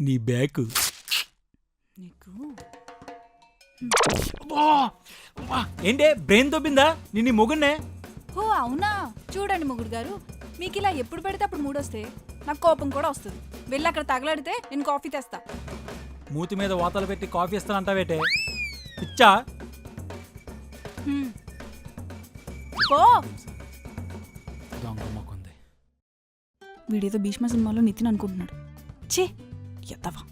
నీ బ్యాగ్. నీకు? ఏంటే బ్రెయిన్ తొబ్బిందా? నిన్ను మొగున్నే ఓ అవునా? చూడండి ముగుడు గారు. మీకు ఇలా ఎప్పుడు పెడితే అప్పుడు మూడొస్తే నాకు కోపం కూడా వస్తుంది. వెళ్ళి అక్కడ తగలడితే నేను కాఫీ తెస్తా. మూతి మీద వాతలు పెట్టి కాఫీ ఇస్తానంటావేటే? పిచ్చా? హ్మ్. పో. దొంగ మొక్కుంది వీడేదో భీష్మ సినిమాలో నితిన్ అనుకుంటున్నాడు. ఛే! ఎత్తవా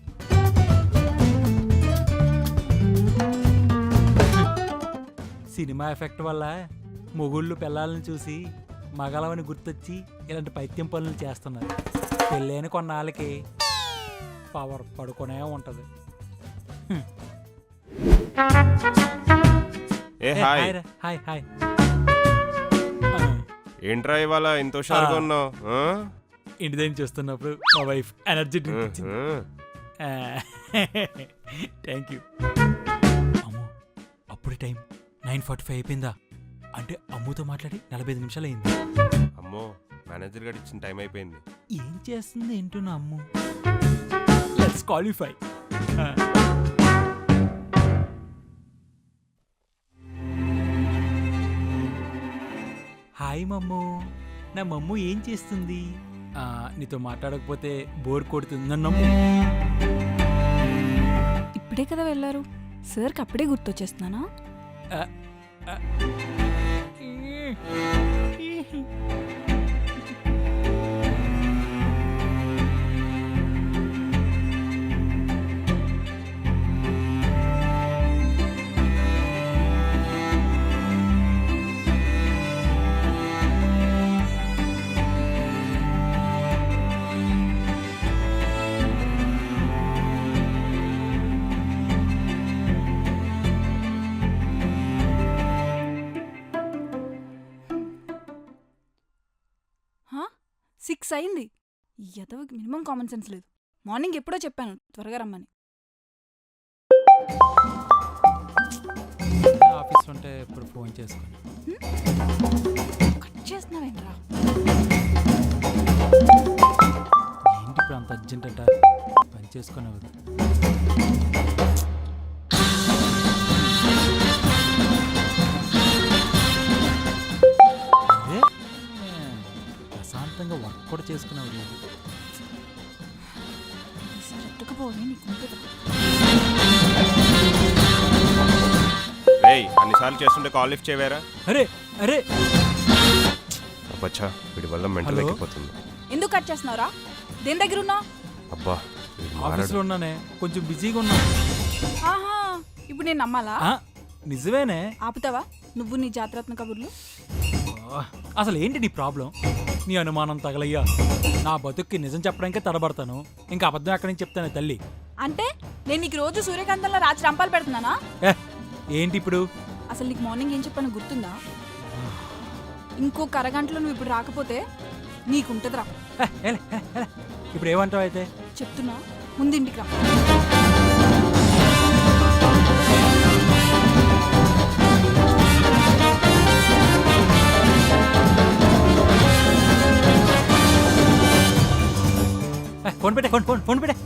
సినిమా ఎఫెక్ట్ వల్ల మొగుళ్ళు పిల్లల్ని చూసి మగలవని గుర్తొచ్చి ఇలాంటి పైత్యం పనులు చేస్తున్నారు. పెళ్ళైన కొన్నాళ్ళకి పవర్ పడుకునే ఉంటది. ఏ హాయ్. హాయ్ హాయ్ ఏంట్రా ఇవాళ ఇంత హుషారుగా. ఉన్నావు? ఆ? ఇంటి దగ్గర చూస్తున్నప్పుడు మా వైఫ్ ఎనర్జీ డ్రింక్ ఇచ్చింది. Thank you. అమ్మో అప్పుడే టైం. నైన్ ఫార్టీ ఫైవ్ అయిపోయిందా? అంటే అమ్ముతో మాట్లాడి నలభై ఐదు నిమిషాలు అయింది. అమ్మో మేనేజర్ గారు ఇచ్చిన టైం అయిపోయింది. ఏం చేస్తుంది ఏంటో నా అమ్ము? లెట్స్ క్వాలిఫై హాయ్ మమ్ము. నా మమ్ము ఏం చేస్తుంది? నీతో మాట్లాడకపోతే బోర్ కొడుతుంది. నమ్ము. ఇప్పుడే కదా వెళ్ళారు. సార్కి అప్పుడే గుర్తొచ్చేస్తున్నానా? ఆ, ఆ. సిక్స్ అయింది. ఈ ఎదవకి మినిమం కామన్ సెన్స్ లేదు. మార్నింగ్ ఎప్పుడో చెప్పాను త్వరగా రమ్మని. ఆఫీస్ ఉంటే ఇప్పుడు ఫోన్ చేసుకోండి కట్ చేస్తున్నావేంట్రా? ఏంటి ఇప్పుడు అంత అర్జెంట్ అంట? పని చేసుకునే కూడా చేసుకునే వద్దు సరెత్తుకుపోవే నీకు ఉంటుంది? రేయ్ అన్నిసార్లు చేస్తుంటే కాల్ లిఫ్ట్ చేయవేరా? అరే అరే! అబ్బచ్చా వీడి వల్ల మెంటల్ హలో? ఎక్కిపోతుంది ఎందుకు కట్ చేస్తున్నావురా? దేని దగ్గర ఉన్నావు? అబ్బా వీడు ఆఫీస్లో మారాడు ఉన్నానే కొంచెం బిజీగా ఉన్నా ఆహా ఇప్పుడు నేను నమ్మాలా? ఆ, నిజమేనే. ఆపుతావా? నువ్వు నీ జాతరత్న కబుర్లు? ఆ, అసలు ఏంటి నీ ప్రాబ్లం? నీ అనుమానం తగలయ్యా. నా బతుక్కి నిజం చెప్పడానికే తడబడతాను. ఇంకా అబద్ధం ఎక్కడి నుంచి చెప్తానే తల్లి. అంటే నేను నీకు రోజు సూర్యకాంతంలో రాత్రి రంపాలు పెడుతున్నానా? ఏ ఏంటి ఇప్పుడు? అసలు నీకు మార్నింగ్ ఏం చెప్పాను గుర్తుందా? ఇంకొక అరగంటలో నువ్వు ఇప్పుడు రాకపోతే నీకుంటదిరా ఏలే, ఏలే. ఇప్పుడు ఏమంటావు అయితే? చెప్తున్నా ముందు ఇంటికి రా. ఫోన్ పెట్టే ఫోన్ ఫోన్ ఫోన్ పెట్టే.